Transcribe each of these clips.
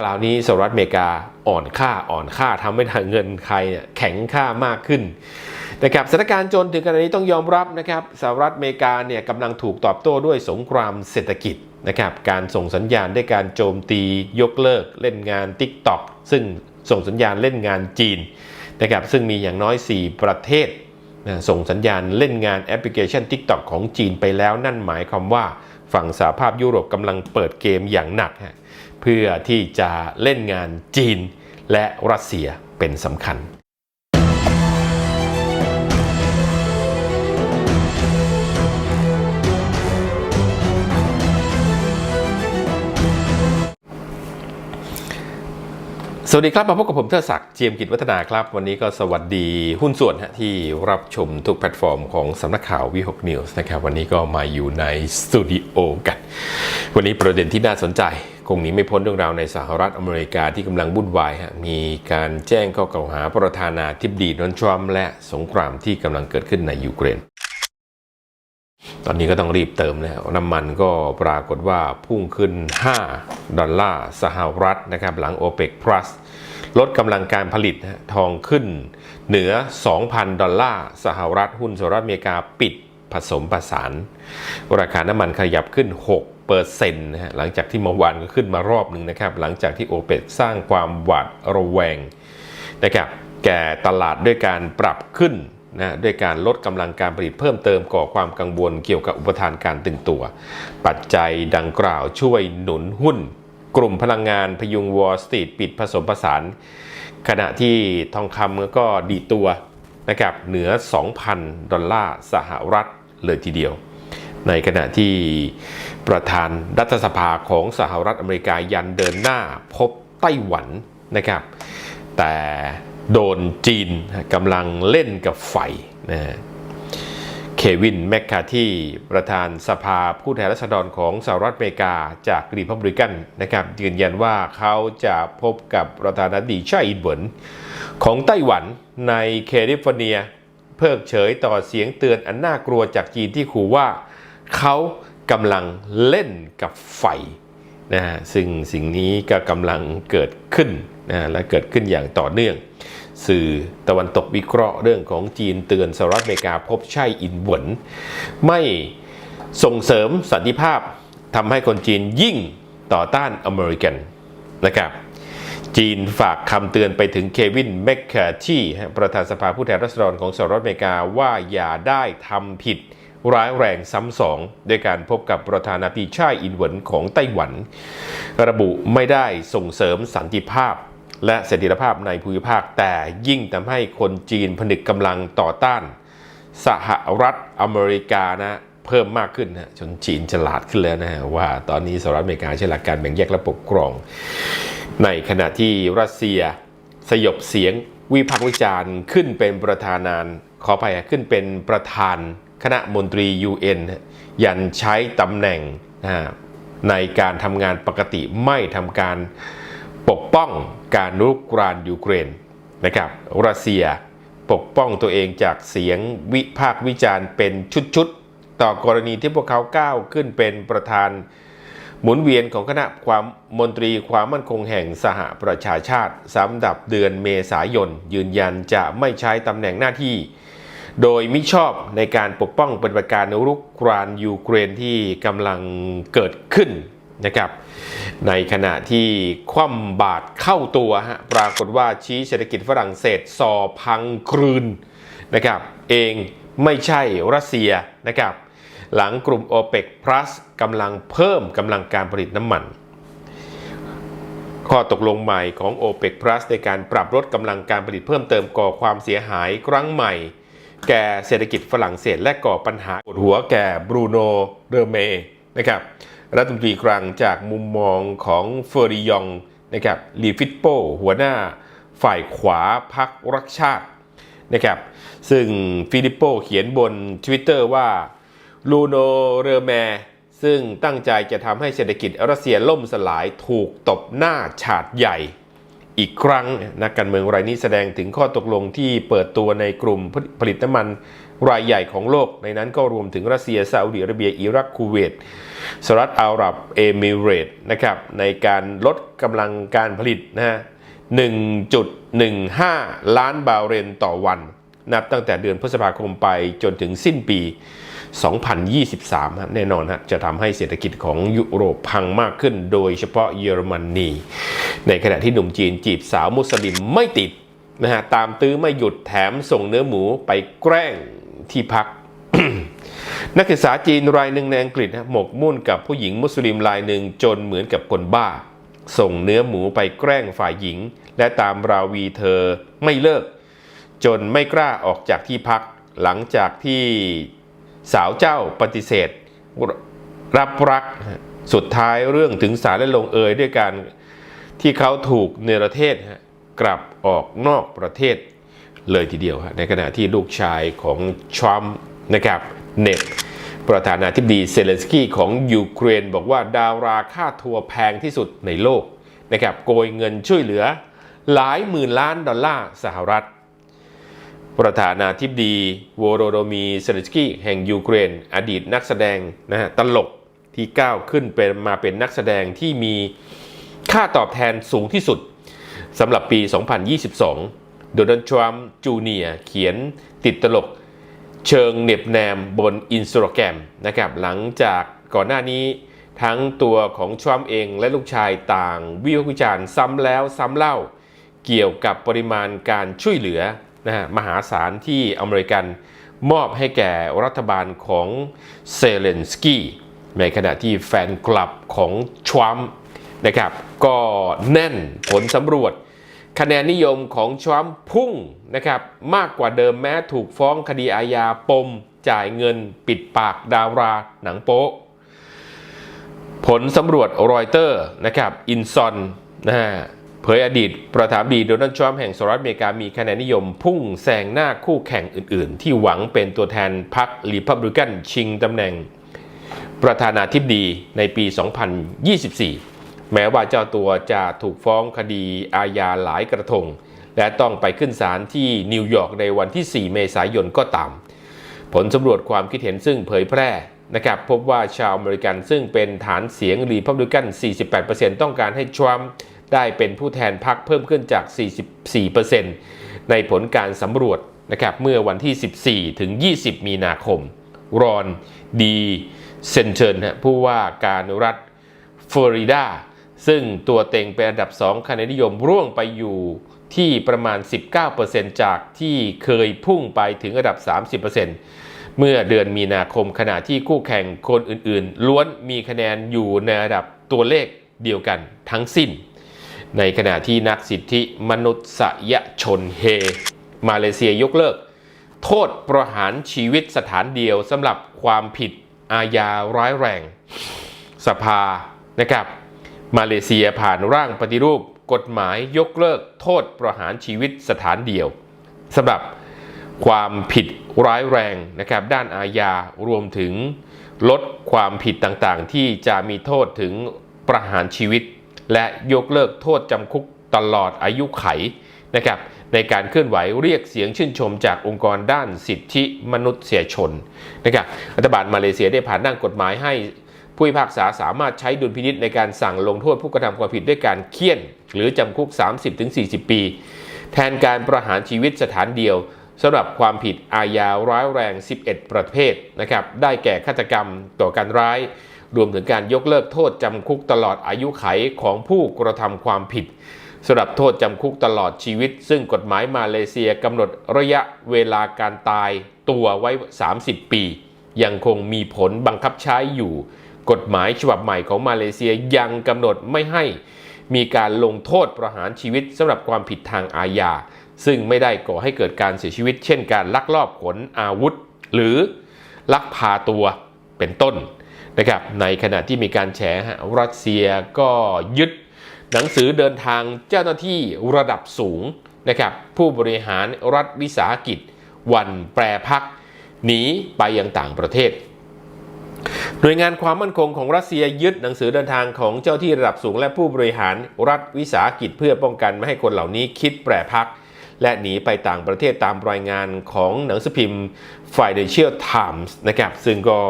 กล่าวนี้สหรัฐอเมริกาอ่อนค่าอ่อนค่าทำให้ทางเงินไทยเนี่ยแข็งค่ามากขึ้นนะครับสถานการณ์จนถึงขณะนี้ต้องยอมรับนะครับสหรัฐอเมริกาเนี่ยกำลังถูกตอบโต้ด้วยสงครามเศรษฐกิจนะครับการส่งสัญญาณด้วยการโจมตียกเลิกเล่นงาน TikTok ซึ่งส่งสัญญาณเล่นงานจีนนะครับซึ่งมีอย่างน้อย 4 ประเทศนะส่งสัญญาณเล่นงานแอปพลิเคชัน TikTok ของจีนไปแล้วนั่นหมายความว่าฝั่งสหภาพยุโรปกำลังเปิดเกมอย่างหนักฮะ เพื่อที่จะเล่นงานจีนและรัสเซียเป็นสำคัญ สวัสดีครับ มาพบกับผมเทอศักดิ์เจียมกิจวัฒนาครับ วันนี้ก็สวัสดีหุ้นส่วนที่รับชมทุกแพลตฟอร์มของสำนักข่าววิหกนิวส์นะครับ วันนี้ก็มาอยู่ในสตูดิโอกัน วันนี้ประเด็นที่น่าสนใจ คงหนีไม่พ้นเรื่องราวในสหรัฐอเมริกาที่กำลังวุ่นวายฮะมีการแจ้งข้อกล่าวหาประธานาธิบดีโดนัลด์ทรัมป์และสงครามที่กำลังเกิดขึ้นในยูเครน ตอนนี้ก็ต้องรีบเติมแล้วน้ำมันก็ปรากฏว่าพุ่งขึ้น 5 ดอลลาร์สหรัฐนะครับหลัง OPEC Plus ลดกำลังการผลิตทองขึ้นเหนือ 2,000 ดอลลาร์สหรัฐหุ้นสหรัฐอเมริกาปิดผสมผสาน ราคาน้ำมันขยับขึ้น 6 เปอร์เซ็นต์นะฮะหลังจากที่เมื่อวานก็ขึ้นมารอบหนึ่งนะครับ หลังจากที่ OPEC สร้างความหวาดระแวงนะครับแก่ตลาดด้วยการปรับขึ้นนะด้วยการลดกำลังการผลิตเพิ่มเติมก่อความกังวลเกี่ยวกับอุปทานการตึงตัว ปัจจัยดังกล่าวช่วยหนุนหุ้น กลุ่มพลังงานพยุงวอลสตรีทปิดผสมผสาน ขณะที่ทองคำก็ดีตัวนะครับเหนือ 2,000 ดอลลาร์สหรัฐเลยทีเดียว ในขณะที่ประธานรัฐสภาของสหรัฐอเมริกายันเดินหน้าพบไต้หวันนะครับ แต่โดนจีนกำลังเล่นกับไฟนะเควินแมคคาที่ประธานสภาผู้แทนราษฎรของสหรัฐอเมริกาจากรีพับลิกันนะครับยืนยันว่าเขาจะพบกับประธานาธิบดีไช่อินเหวินของไต้หวันในแคลิฟอร์เนีย เพิกเฉยต่อเสียงเตือนอันน่ากลัวจากจีนที่ขู่ว่า เขากำลังเล่นกับไฟนะฮะซึ่งสิ่งนี้ก็กำลังเกิดขึ้นนะและเกิดขึ้นอย่างต่อเนื่อง สื่อตะวันตกวิเคราะห์เรื่องของจีนเตือนสหรัฐอเมริกาพบใช่อินหวนไม่ส่งเสริมสันติภาพทำให้คนจีนยิ่งต่อต้านอเมริกันนะครับจีนฝากคำเตือนไปถึงเควินแมคคาที่ประธานสภาผู้แทนราษฎรของสหรัฐอเมริกาว่าอย่าได้ทำผิด ร้ายแรงซ้ำสองด้วยการพบกับประธานาธิบดีชาอินเหวินของไต้หวัน ระบุไม่ได้ส่งเสริมสันติภาพ และเสถียรภาพในภูมิภาคแต่ยิ่งทำให้คนจีนผนึกกำลังต่อต้าน สหรัฐอเมริกานะเพิ่มมากขึ้นนะจนจีนฉลาดขึ้นแล้วนะฮะว่าตอนนี้สหรัฐอเมริกาใช้หลักการแบ่งแยกและปกครอง ในขณะที่รัสเซียสยบเสียงวิพากษ์วิจารณ์ขึ้นเป็นประธานานขออภัยขึ้นเป็นประธาน คณะมนตรี UN ยันใช้ตำแหน่งนะในการทำงานปกติไม่ทำการปกป้องการรุกรานยูเครนนะครับรัสเซียปกป้องตัวเองจากเสียงวิพากษ์วิจารณ์เป็นชุดๆ ต่อกรณีที่พวกเขาก้าวขึ้นเป็นประธานหมุนเวียนของคณะความมนตรีความมั่นคงแห่งสหประชาชาติสำหรับเดือนเมษายน ยืนยันจะไม่ใช้ตำแหน่งหน้าที่ โดยมิชอบในการปกป้องปฏิบัติการรุกรานยูเครนที่กำลังเกิดขึ้นนะครับ ในขณะที่คว่ำบาตรเข้าตัวฮะปรากฏว่าชี้เศรษฐกิจฝรั่งเศสซอพังครืนนะครับ เองไม่ใช่รัสเซียนะครับ หลังกลุ่ม OPEC Plus กำลังเพิ่มกำลังการผลิตน้ำมัน ข้อตกลงใหม่ของ OPEC Plus ในการปรับลดกำลังการผลิตเพิ่มเติมก่อความเสียหายครั้งใหม่ แก่เศรษฐกิจฝรั่งเศสและก่อปัญหาปวดหัวแก่บรูโนเรเมนะครับรัฐมนตรีคลังจากมุมมองของเฟอริยองนะครับลีฟิตโป หัวหน้าฝ่ายขวาพักรักชาตินะครับซึ่งฟิลิปโปเขียนบน Twitter ว่าลูโนเรเมซึ่งตั้งใจจะทำให้เศรษฐกิจรัสเซียล่มสลายถูกตบหน้าฉาดใหญ่ อีกครั้งนักการเมืองรายนี้แสดงถึงข้อตกลงที่เปิดตัวในกลุ่มผลิตน้ำมันรายใหญ่ของโลก ในนั้นก็รวมถึงรัสเซียซาอุดิอาระเบีย อิรักคูเวตสหรัฐอาหรับเอมิเรตนะครับในการลดกำลังการผลิตนะฮะ1.15 ล้านบาร์เรลต่อวัน นับตั้งแต่เดือนพฤษภาคมไปจนถึงสิ้นปี 2023ฮะแน่นอนฮะจะทำให้เศรษฐกิจของยุโรปพังมากขึ้น โดยเฉพาะเยอรมนี ในขณะที่หนุ่มจีนจีบสาวมุสลิมไม่ติดนะฮะตามตื้อไม่หยุดแถมส่งเนื้อหมูไปแกล้งที่พัก นักศึกษาจีนรายหนึ่งในอังกฤษหมกมุ่นกับผู้หญิงมุสลิมรายหนึ่งจนเหมือนกับคนบ้า ส่งเนื้อหมูไปแกล้งฝ่ายหญิง และตามราวีเธอไม่เลิก จนไม่กล้าออกจากที่พัก หลังจากที่ สาวเจ้าปฏิเสธ รับรักสุดท้ายเรื่องถึงศาลและลงเอยด้วยการที่เขาถูกเนรเทศกลับออกนอกประเทศเลยทีเดียว ในขณะที่ลูกชายของทรัมป์นะครับเน็ตประธานาธิบดีเซเลนสกี้ของยูเครน บอกว่าดาราค่าทัวร์แพงที่สุดในโลกนะครับโกยเงินช่วยเหลือหลายหมื่นล้านดอลลาร์สหรัฐ ประธานาธิบดีวโรโดมีเซเลสกี้แห่งยูเครน อดีตนักแสดงนะฮะตลกที่ก้าวขึ้นเป็นมาเป็นนักแสดงที่มีค่าตอบแทนสูงที่สุดสำหรับปี 2022 โดนัลด์ทรัมป์จูเนียเขียนติดตลกเชิงเหน็บแนมบนอินสตาแกรมนะครับหลังจากก่อนหน้านี้ทั้งตัวของทรัมป์เองและลูกชายต่างวิพากษ์วิจารณ์ซ้ำแล้วซ้ำเล่า เกี่ยวกับปริมาณการช่วยเหลือ นะฮะมหาศาลที่อเมริกันมอบให้แก่รัฐบาลของเซเลนสกี้ในขณะที่แฟนคลับของทรัมป์นะครับก็แน่นผลสำรวจ คะแนนนิยมของทรัมป์พุ่งนะครับมากกว่าเดิมแม้ถูกฟ้องคดีอาญาปม จ่ายเงินปิดปากดาราหนังโป๊ะ ผลสำรวจรอยเตอร์นะครับอินซอนนะฮะ เผยอดีตประธานดีโดนัลด์ทรัมป์แห่งสหรัฐอเมริกามีคะแนนนิยมพุ่งแซงหน้าคู่แข่งอื่น ๆ ที่หวังเป็นตัวแทนพรรครีพับลิกันชิงตำแหน่ง ประธานาธิบดีในปี 2024 แม้ว่าเจ้าตัวจะถูกฟ้องคดีอาญาหลายกระทง และต้องไปขึ้นศาลที่นิวยอร์กในวันที่ 4 เมษายนก็ตาม ผลสำรวจความคิดเห็นซึ่งเผยแพร่นะครับพบว่าชาวอเมริกันซึ่งเป็นฐานเสียงรีพับลิกัน 48%ต้องการให้ทรัมป์ ได้เป็นผู้แทนพรรคเพิ่มขึ้นจาก 44%ในผลการสำรวจนะครับเมื่อวันที่ 14 ถึง 20 มีนาคม รอนดีเซนเชนผู้ว่าการรัฐฟลอริดา ซึ่งตัวเต็งเป็นอันดับ 2คะแนนนิยมร่วงไปอยู่ที่ประมาณ 19%จากที่เคยพุ่งไปถึงระดับ 30%เมื่อเดือนมีนาคมขณะที่คู่แข่งคนอื่นๆ ล้วนมีคะแนนอยู่ในระดับตัวเลขเดียวกันทั้งสิ้น ในขณะที่นักสิทธิมนุษยชนเฮ มาเลเซียยกเลิก โทษประหารชีวิตสถานเดียวสำหรับความผิดอาญาร้ายแรง สภานะครับ มาเลเซียผ่านร่างปฏิรูปกฎหมายยกเลิกโทษประหารชีวิตสถานเดียวสำหรับความผิดร้ายแรงนะครับด้านอาญารวมถึงลดความผิดต่างๆ ที่จะมีโทษถึงประหารชีวิต และยกเลิกโทษจำคุกตลอดอายุไขนะครับในการเคลื่อนไหวเรียกเสียงชื่นชมจากองค์กรด้านสิทธิมนุษยชนนะครับรัฐบาลมาเลเซียได้ผ่านร่างกฎหมายให้ผู้พิพากษาสามารถใช้ดุลพินิษในการสั่งลงโทษผู้กระทำความผิดด้วยการเคี่ยน หรือจำคุก 30-40 ปี แทนการประหารชีวิตสถานเดียวสำหรับความผิดอาญาร้ายแรง 11 ประเภทนะครับได้แก่ฆาตกรรมต่อการร้าย รวมถึงการยกเลิกโทษจำคุกตลอดอายุไขของผู้กระทำความผิดสำหรับโทษจำคุกตลอดชีวิต ซึ่งกฎหมายมาเลเซียกำหนดระยะเวลาการตายตัวไว้ 30 ปี ยังคงมีผลบังคับใช้อยู่ กฎหมายฉบับใหม่ของมาเลเซียยังกำหนดไม่ให้มีการลงโทษประหารชีวิตสำหรับความผิดทางอาญาซึ่งไม่ได้ก่อให้เกิดการเสียชีวิต เช่นการลักลอบขนอาวุธ หรือลักพาตัวเป็นต้น นะครับในขณะที่มีการแฉรัสเซียก็ยึดหนังสือเดินทางเจ้าหน้าที่ระดับสูงนะครับผู้บริหารรัฐวิสาหกิจ วันแปรพักหนีไปยังต่างประเทศหน่วยงานความมั่นคงของรัสเซียยึดหนังสือเดินทางของเจ้าที่ระดับสูงและผู้บริหารรัฐวิสาหกิจเพื่อป้องกันไม่ให้คนเหล่านี้คิดแปรพัก และหนีไปต่างประเทศตามรายงานของหนังสือพิมพ์ Financial Times นะครับ ซึ่งก็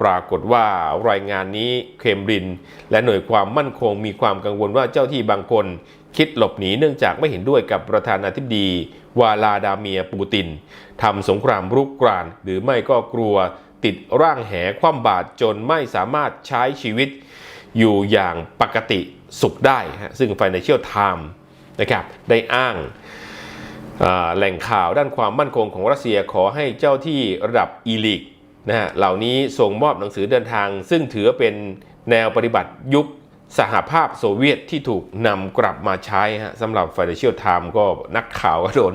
ปรากฏว่ารายงานนี้เคมริน และหน่วยความมั่นคงมีความกังวลว่าเจ้าที่บางคนคิดหลบหนีเนื่องจากไม่เห็นด้วยกับประธานาธิบดี วาลาดาเมียปูตินทำสงครามรุกราน หรือไม่ก็กลัวติดร่างแหคว่ำบาตรจนไม่สามารถใช้ชีวิตอยู่อย่างปกติสุขได้ ซึ่ง Financial Times นะครับได้อ้าง แหล่งข่าวด้านความมั่นคงของรัสเซียขอให้เจ้าที่ระดับอีลิกนะฮะเหล่านี้ส่งมอบหนังสือเดินทาง ซึ่งถือเป็นแนวปฏิบัติยุคสหภาพโซเวียตที่ถูกนำกลับมาใช้ฮะสำหรับ Financial Times ก็นักข่าวก็โดน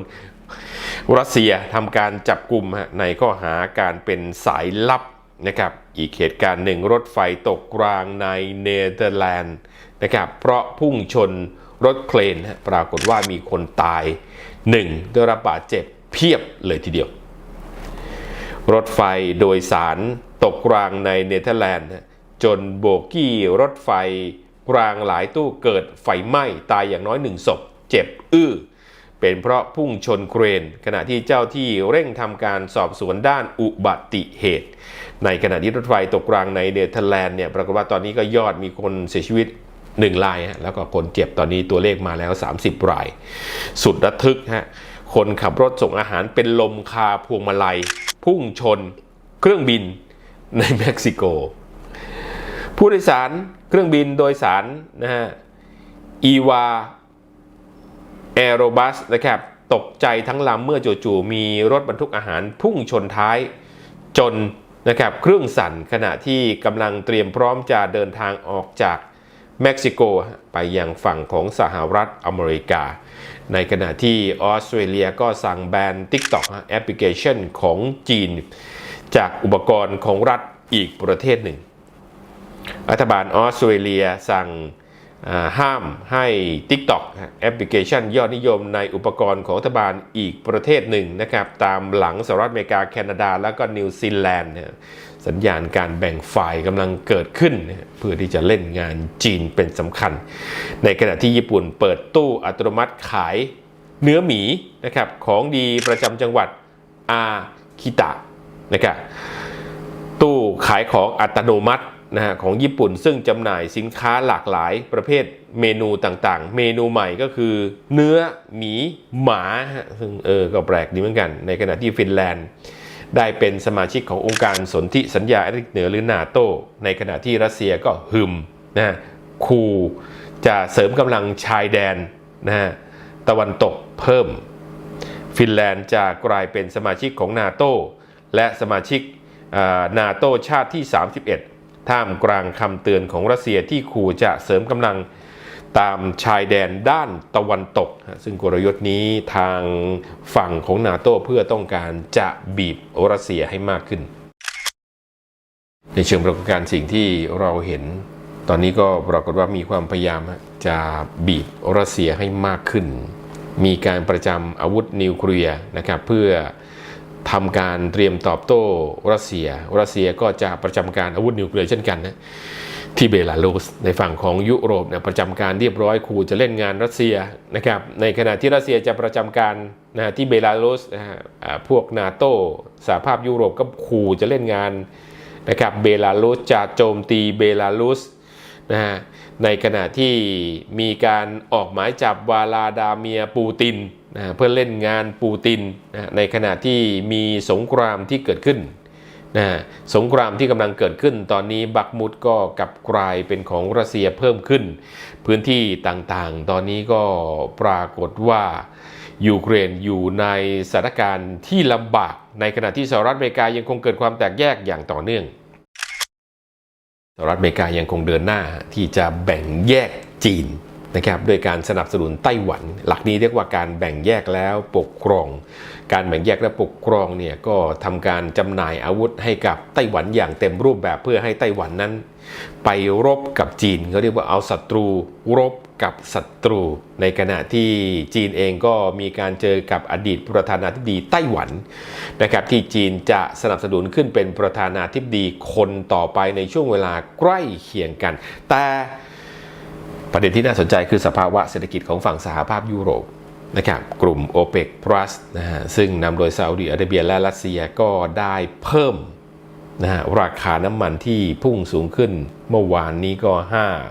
รัสเซียทำการจับกลุ่มฮะในข้อหาการเป็นสายลับนะครับอีกเหตุการณ์หนึ่งรถไฟตกรางในเนเธอร์แลนด์นะครับเพราะพุ่งชนรถเครนปรากฏว่ามีคนตาย หนึ่งได้รับบาดเจ็บเพียบเลยทีเดียว รถไฟโดยสารตกรางในเนเธอร์แลนด์ จนโบกี้รถไฟรางหลายตู้เกิดไฟไหม้ตายอย่างน้อยหนึ่งศพ เจ็บอื้อ เป็นเพราะพุ่งชนเครน ขณะที่เจ้าที่เร่งทำการสอบสวนด้านอุบัติเหตุ ในขณะที่รถไฟตกรางในเนเธอร์แลนด์เนี่ยปรากฏว่าตอนนี้ก็ยอดมีคนเสียชีวิต หนึ่งรายฮะแล้วก็คนเจ็บตอนนี้ตัวเลขมาแล้ว 30 ราย สุดระทึกฮะคนขับรถส่งอาหารเป็นลมคาพวงมาลัย พุ่งชน เครื่องบินในเม็กซิโก ผู้โดยสารเครื่องบินโดยสารนะฮะอีวาแอโรบัสนะครับตกใจทั้งลำเมื่อจู่ๆมีรถบรรทุกอาหารพุ่งชนท้ายจนนะครับเครื่องสั่นขณะที่กำลังเตรียมพร้อมจะเดินทางออกจาก เม็กซิโกไปยังฝั่งของสหรัฐอเมริกา ในขณะที่ออสเตรเลียก็สั่งแบน TikTok แอปพลิเคชันของจีน จากอุปกรณ์ของรัฐอีกประเทศหนึ่ง รัฐบาลออสเตรเลียสั่งห้ามให้ TikTok แอปพลิเคชันยอดนิยมในอุปกรณ์ของรัฐบาลอีกประเทศหนึ่งนะครับ ตามหลังสหรัฐอเมริกา แคนาดา แล้วก็นิวซีแลนด์เนี่ย สัญญาณการแบ่งฝ่ายกำลังเกิดขึ้น เพื่อที่จะเล่นงานจีนเป็นสำคัญ ในขณะที่ญี่ปุ่นเปิดตู้อัตโนมัติขายเนื้อหมีนะครับของดีประจำจังหวัดอาคิตะนะครับตู้ขายของอัตโนมัตินะฮะของญี่ปุ่นซึ่งจำหน่ายสินค้าหลากหลายประเภทเมนูต่างๆ เมนูใหม่ก็คือเนื้อหมีหมาซึ่งเออก็แปลกดีเหมือนกัน ในขณะที่ฟินแลนด์ ได้เป็นสมาชิกขององค์การสนธิสัญญาแอตแลนติกเหนือหรือนาโต ในขณะที่รัสเซียก็หึมนะฮะคูจะเสริมกำลังชายแดนนะฮะตะวันตกเพิ่ม ฟินแลนด์จะกลายเป็นสมาชิกของนาโตและสมาชิกนาโตชาติที่ 31 ท่ามกลางคำเตือนของรัสเซียที่ขู่จะเสริมกำลัง ตามชายแดนด้านตะวันตก ซึ่งกลยุทธ์นี้ทางฝั่งของนาโตเพื่อต้องการจะบีบรัสเซียให้มากขึ้น ในเชิงปรากฏการณ์สิ่งที่เราเห็น ตอนนี้ก็ปรากฏว่ามีความพยายามจะบีบรัสเซียให้มากขึ้น มีการประจำอาวุธนิวเคลียร์นะครับเพื่อทำการเตรียมตอบโต้รัสเซีย รัสเซียก็จะประจำการอาวุธนิวเคลียร์เช่นกันนะ ที่เบลารุสในฝั่งของยุโรปเนี่ยประจำการเรียบร้อยขู่จะเล่นงานรัสเซียนะครับในขณะที่รัสเซียจะประจำการนะที่เบลารุสนะฮะพวกนาโตสหภาพยุโรปก็ขู่จะเล่นงานนะครับเบลารุสจะโจมตีเบลารุสนะฮะในขณะที่มีการออกหมายจับวาลาดาเมียปูตินนะเพื่อเล่นงานปูตินนะในขณะที่มีสงครามที่เกิดขึ้น นะสงครามที่กำลังเกิดขึ้น ตอนนี้บักมุดก็กลับกลายเป็นของรัสเซียเพิ่มขึ้น พื้นที่ต่างๆ ตอนนี้ก็ปรากฏว่ายูเครนอยู่ในสถานการณ์ที่ลำบาก ในขณะที่สหรัฐอเมริกายังคงเกิดความแตกแยกอย่างต่อเนื่องสหรัฐอเมริกายังคงเดินหน้าที่จะแบ่งแยกจีน นะครับด้วยการสนับสนุนไต้หวัน หลักนี้เรียกว่าการแบ่งแยกแล้วปกครอง การแบ่งแยกและปกครองเนี่ยก็ทำการจำหน่ายอาวุธให้กับไต้หวันอย่างเต็มรูปแบบเพื่อให้ไต้หวันนั้น ไปรบกับจีนเขาเรียกว่าเอาศัตรู รบกับศัตรู ในขณะที่จีนเองก็มีการเจอกับอดีตประธานาธิบดีไต้หวันนะครับที่จีนจะสนับสนุนขึ้นเป็นประธานาธิบดีคนต่อไปในช่วงเวลาใกล้เคียงกัน แต่ ประเด็นที่น่าสนใจคือสภาวะเศรษฐกิจของฝั่งสหภาพยุโรปนะครับกลุ่ม o p e c Plus นะฮะซึ่งนำโดยซาอุดิอาระเบียและรัสเซียก็ได้เพิ่มนะฮะราคาน้ำมันที่พุ่งสูงขึ้นเมื่อวานนี้ก็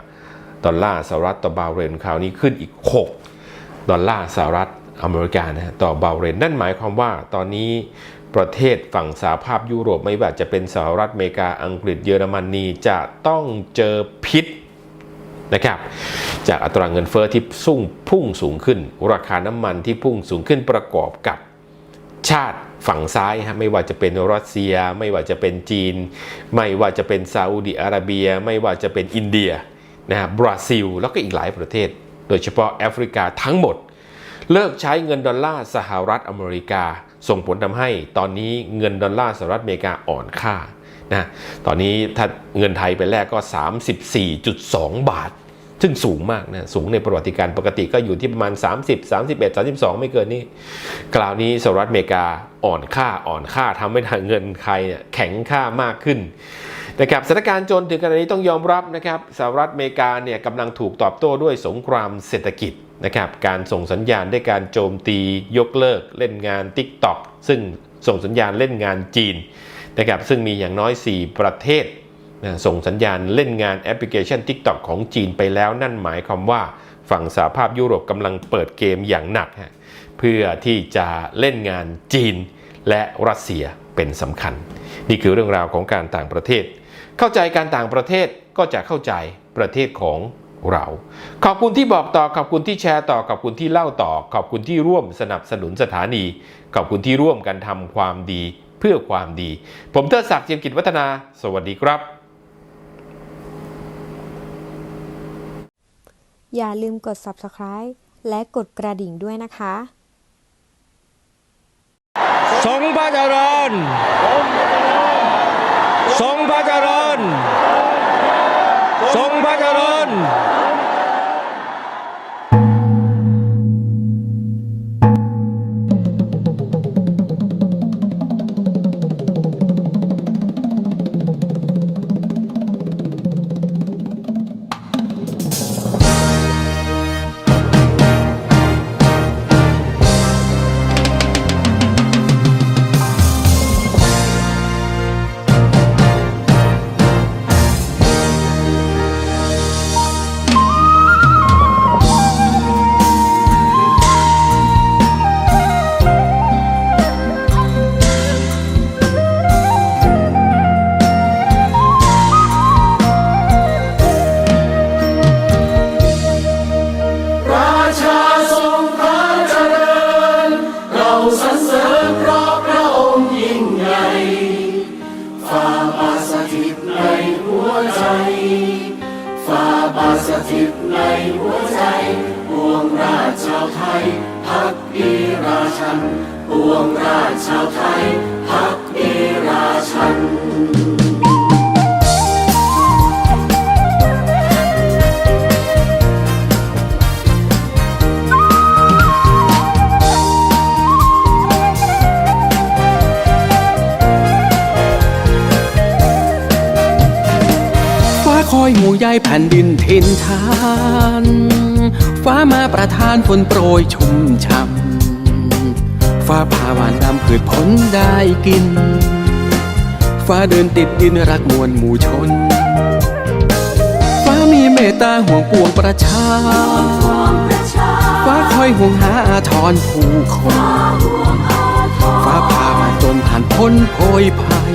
5 ดอลลาร์สหรัฐต่อบาร์เรนคราวนี้ขึ้นอีก 6 ดอลลาร์สหรัฐอเมริกานะฮะต่อบาร์เรนนั่นหมายความว่าตอนนี้ประเทศฝั่งสหภาพยุโรปไม่ว่าจะเป็นสหรัฐอเมริกาอังกฤษเยอรมนีจะต้องเจอพิษ นะครับ จากอัตราเงินเฟอ้อที่สุ่งพุ่งสูงขึ้น ราคาน้ำมันที่พุ่งสูงขึ้นประกอบกับชาติฝั่งซ้ายฮะไม่ว่าจะเป็นรัสเซีย ไม่ว่าจะเป็นจีน ไม่ว่าจะเป็นซาอุดิอาระเบีย ไม่ว่าจะเป็นอินเดียนะฮะบราซิล แล้วก็อีกหลายประเทศ โดยเฉพาะแอฟริกาทั้งหมด เลิกใช้เงินดอลลาร์สหรัฐอเมริกา ส่งผลทำให้ตอนนี้เงินดอลลาร์สหรัฐอเมริกาอ่อนค่า นะตอนนี้ถ้าเงินไทยไปแลกก็ 34.2 บาท ซึ่งสูงมากนะสูงในประวัติการปกติก็อยู่ที่ประมาณ 30 31 32 ไม่เกินนี้คราวนี้สหรัฐอเมริกาอ่อนค่าอ่อนค่าทำให้ทางเงินไทยเนี่ยแข็งค่ามากขึ้นนะครับสถานการณ์จนถึงขณะนี้ต้องยอมรับนะครับสหรัฐอเมริกาเนี่ยกำลังถูกตอบโต้ด้วยสงครามเศรษฐกิจนะครับการส่งสัญญาณด้วยการโจมตียกเลิกเล่นงาน TikTok ซึ่งส่งสัญญาณเล่นงานจีน นะครับซึ่งมีอย่างน้อย 4 ประเทศนะส่งสัญญาณเล่นงานแอปพลิเคชัน TikTok ของจีนไปแล้วนั่นหมายความว่าฝั่งสหภาพยุโรปกำลังเปิดเกมอย่างหนักฮะเพื่อที่จะเล่นงานจีนและรัสเซียเป็นสำคัญ นี่คือเรื่องราวของการต่างประเทศ เข้าใจการต่างประเทศก็จะเข้าใจประเทศของเรา ขอบคุณที่บอกต่อ ขอบคุณที่แชร์ต่อ ขอบคุณที่เล่าต่อ ขอบคุณที่ร่วมสนับสนุนสถานี ขอบคุณที่ร่วมกันทำความดี พื่อความดี ผมเทิดศักดิ์เจียมกิจวัฒนา สวัสดีครับ อย่าลืมกด subscribe และกดกระดิ่งด้วยนะคะทรงพระเจริญทรงพระเจริญทรงพระเจริญ อยหมู่ใยแผ่นดินทินทานฟ้ามาประทานฝนโปรยชุ่มช่ำฟ้าพาหวานนำพืชผลได้กิน ฟ้าเดินติดดินรักมวลหมู่ชน ฟ้ามีเมตตาห่วงปวงประชา ฟ้าคอยห่วงหาอาทรผู้คน ฟ้าพามาจนผ่านพ้นโพยภัย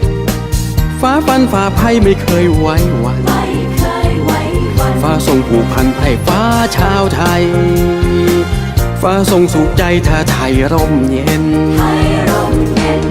ฟ้าฟันฝ่าภัยไม่เคยไว้วันฟ้าทรงผูกพันให้ฟ้าชาวไทย ฟ้าทรงสุขใจถ้าไทยร่มเย็นแ